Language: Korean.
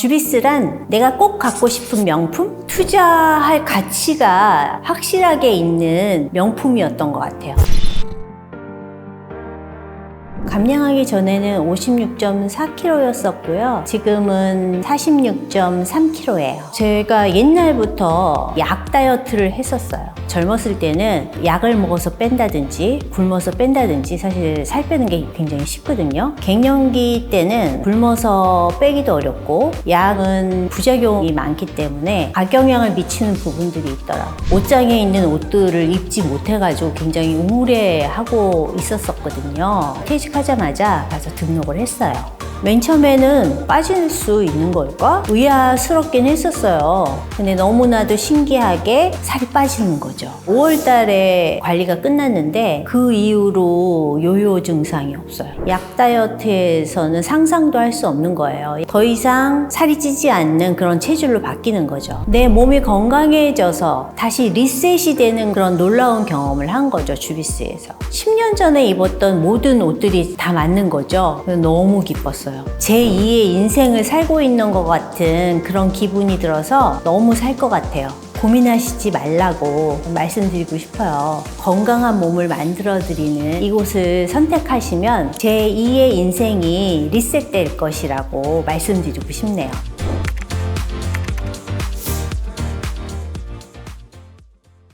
주비스란 내가 꼭 갖고 싶은 명품? 투자할 가치가 확실하게 있는 명품이었던 것 같아요. 감량하기 전에는 56.4kg였었고요. 지금은 46.3kg예요. 제가 옛날부터 약 다이어트를 했었어요. 젊었을 때는 약을 먹어서 뺀다든지 굶어서 뺀다든지 사실 살 빼는 게 굉장히 쉽거든요. 갱년기 때는 굶어서 빼기도 어렵고 약은 부작용이 많기 때문에 악영향을 미치는 부분들이 있더라고요. 옷장에 있는 옷들을 입지 못해가지고 굉장히 우울해하고 있었었거든요. 퇴직 하자마자 가서 등록을 했어요. 맨 처음에는 빠질 수 있는 걸까? 의아스럽긴 했었어요. 근데 너무나도 신기하게 살이 빠지는 거죠. 5월 달에 관리가 끝났는데 그 이후로 요요 증상이 없어요. 약 다이어트에서는 상상도 할 수 없는 거예요. 더 이상 살이 찌지 않는 그런 체질로 바뀌는 거죠. 내 몸이 건강해져서 다시 리셋이 되는 그런 놀라운 경험을 한 거죠. 주비스에서. 10년 전에 입었던 모든 옷들이 다 맞는 거죠. 너무 기뻤 어요. 제 2의 인생을 살고 있는 것 같은 그런 기분이 들어서 너무 살 것 같아요. 고민하시지 말라고 말씀드리고 싶어요. 건강한 몸을 만들어드리는 이곳을 선택하시면 제 2의 인생이 리셋될 것이라고 말씀드리고 싶네요.